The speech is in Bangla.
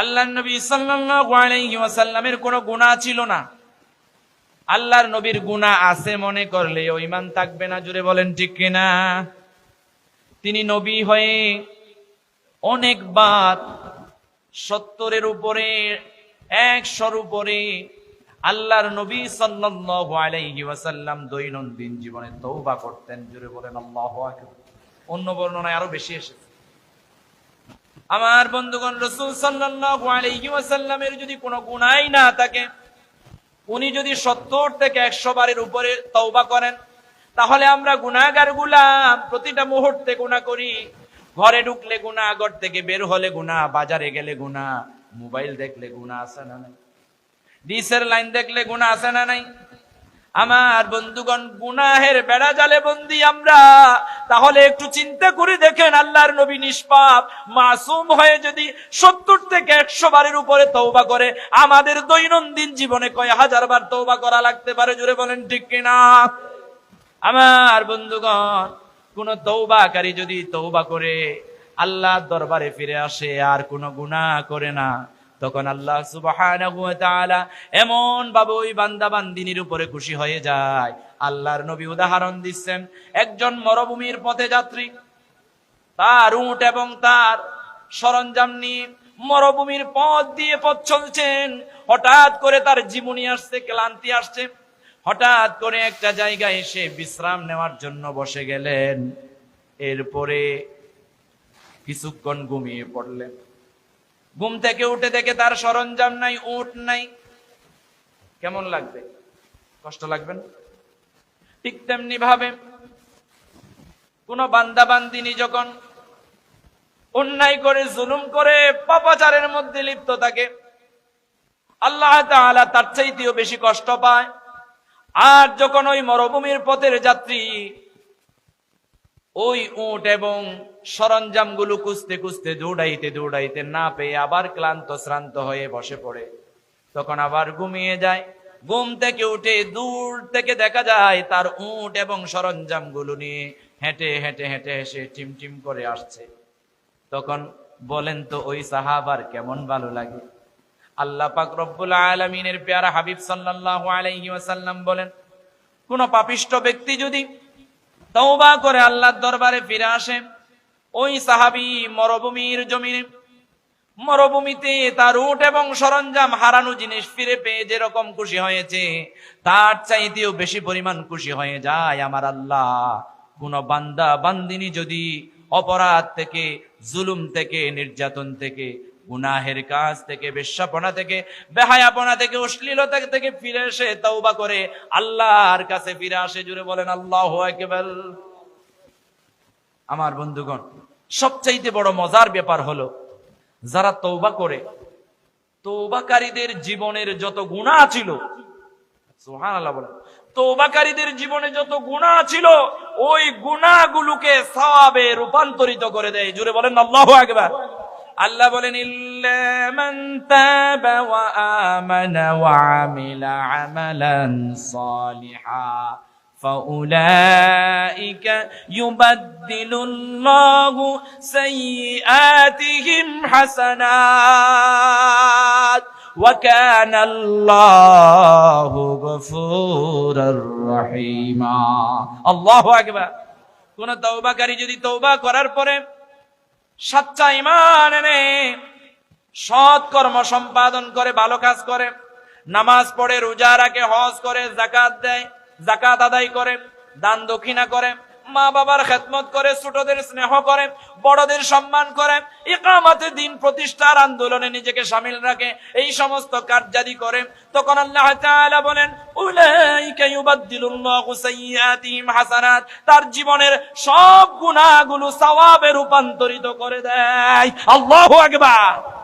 আল্লাহ নবী সাল্লাল্লাহু আলাইহি ওয়াসাল্লামের কোনো ছিল না। আল্লাহর নবীর গুনাহ আছে মনে করলে, ও ইমান থাকবে না জুড়ে বলেন ঠিক কিনা? তিনি নবী হয়ে অনেকবার সত্তরের উপরে, একশোর উপরে আল্লাহর নবী সাল্লাল্লাহু দৈনন্দিন জীবনে তওবা করতেন জুড়ে বলেন আল্লাহু অন্য বর্ণনায় আরও বেশি এসেছে। আমার বন্ধুগণ, রসুল সাল্লাল্লাহু আলাইহি ওয়াসাল্লামের যদি কোনো গুনাহই না থাকে, উনি যদি সত্তর থেকে একশো বারের উপরে তওবা করেন, তাহলে আমরা গুনাহগার গুলাম। প্রতিটা মুহূর্তে গুনাহ করি। ঘরে ঢুকলে গুনাহ, ঘর থেকে বের হলে গুণা বাজারে গেলে গুনাহ, মোবাইল দেখলে গুনাহ আছে না নাই? ডিসের লাইন দেখলে গুনাহ আছে না নাই? আমার বন্ধুগণ, গুনাহের বেড়া জালে বন্দি আমরা। তাহলে একটু চিন্তা করে দেখেন, আল্লাহর নবী নিষ্পাপ, মাসুম হয়ে যদি সত্তর থেকে একশো বারের উপরে তৌবা করে, আমাদের দৈনন্দিন জীবনে কয় হাজার বার তৌবা করা লাগতে পারে জুড়ে বলেন ঠিক কিনা? আমার বন্ধুগণ, কোন তৌবাকারী যদি তৌবা করে আল্লাহ দরবারে ফিরে আসে, আর কোন গুনাহ করে না। তখন আল্লাহ সুবহানাহু এমন ভাবে ওই বান্দা বান্দিনীর উপরে খুশি হয়ে যায়। আল্লাহর নবী উদাহরণ দিচ্ছেন, একজন মরুভূমির পথে যাত্রী, তার উট এবং তার সরঞ্জাম নিয়ে মরুভূমির পথ দিয়ে পথ চলছেন। হঠাৎ করে তার জীবনী আসছে, ক্লান্তি আসছে। হঠাৎ করে একটা জায়গায় এসে বিশ্রাম নেওয়ার জন্য বসে গেলেন। এরপরে কিছুক্ষণ ঘুমিয়ে পড়লেন। ঘুম থেকে উঠে দেখে তার সরঞ্জাম নাই, উট নাই। কেমন লাগবে? কষ্ট লাগবে না? ঠিক তেমনি ভাবে কোন বান্দা বান্দিনী যখন অন্যায় করে, জুলুম করে, পাপাচারের মধ্যে লিপ্ত থাকে, আল্লাহ তাআলা তার চাইতেও বেশি কষ্ট পায়। আর যখন ওই মরুভূমির পথের যাত্রী ওই উট এবং সরঞ্জামগুলো খুঁজতে খুঁজতে, দৌড়াইতে দৌড়াইতে না পেয়ে আবার ক্লান্ত শ্রান্ত হয়ে বসে পড়ে। তখন আবার ঘুমিয়ে যায়। ঘুম থেকে উঠে দূর থেকে দেখা যায় তার উট এবং সরঞ্জামগুলো নিয়ে হেঁটে হেঁটে হেঁটে এসে টিম করে আসছে। তখন বলেন তো, ওই সাহাবার কেমন ভালো লাগে? আল্লাহ পাক রব্বুল আলমিনের পেয়ারা হাবিব সাল্লাল্লাহু আলাইহি বলেন, কোন পাপিষ্ট ব্যক্তি যদি তওবা করে আল্লাহর দরবারে ফিরে আসে। ওই সাহাবি মরুভূমির জমিনে, মরুভূমিতে তার উট এবং সরঞ্জাম হারানো জিনিস ফিরে পেয়ে যেরকম খুশি হয়েছে, তার চাইতেও বেশি পরিমাণ খুশি হয়ে যায় আমার আল্লাহ। কোন বান্দা, বান্দিনী যদি অপরাধ থেকে, জুলুম থেকে, নির্যাতন থেকে গুনাহের কাজ থেকে, বেশ্যাপনা থেকে, বেহায়াপনা থেকে, অশ্লীলতা থেকে ফিরে এসে তওবা করে আল্লাহর কাছে ফিরে আসে, জুড়ে বলেন, আল্লাহ একবার আমার বন্ধুগণ, সবচাইতে বড় মজার ব্যাপার হলো, যারা তৌবা করে তৌবাকারীদের জীবনের যত গুণা ছিল, সুবহানাল্লাহ বলেন তৌবাকারীদের জীবনে যত গুণা ছিল, ওই গুণাগুলোকে সওয়াবে রূপান্তরিত করে দেয়, জুড়ে বলেন, আল্লাহু আকবার। আল্লাহ বলেন ইল্লা মান তাবা ওয়া আমানা ওয়া আমিলা আমালান সালিহা فأولئك يبدل الله سيئاتهم حسنات وكان الله غفورا رحيما الله أكبر কোন তওবাকারী যদি তওবা করার পরে সচ্চা ইমান এনে সৎ কর্ম সম্পাদন করে, ভালো কাজ করে, নামাজ পড়ে, রোজা রাখে, হজ করে জাকাত দেয় জাকাত আদায় করে, দান দক্ষিণা করে মা বাবার খেদমত করে, ছোটদের স্নেহ করে বড়দের সম্মান করে ইকামাতে দিন প্রতিষ্ঠার আন্দোলনে নিজেকে সামিল রাখে, এই সমস্ত কার্যাদি করে তখন আল্লাহ তাআলা বলেন হাসানাত, তার জীবনের সব গুনাহগুলো সওয়াবে রূপান্তরিত করে দেয়। আল্লাহু আকবার।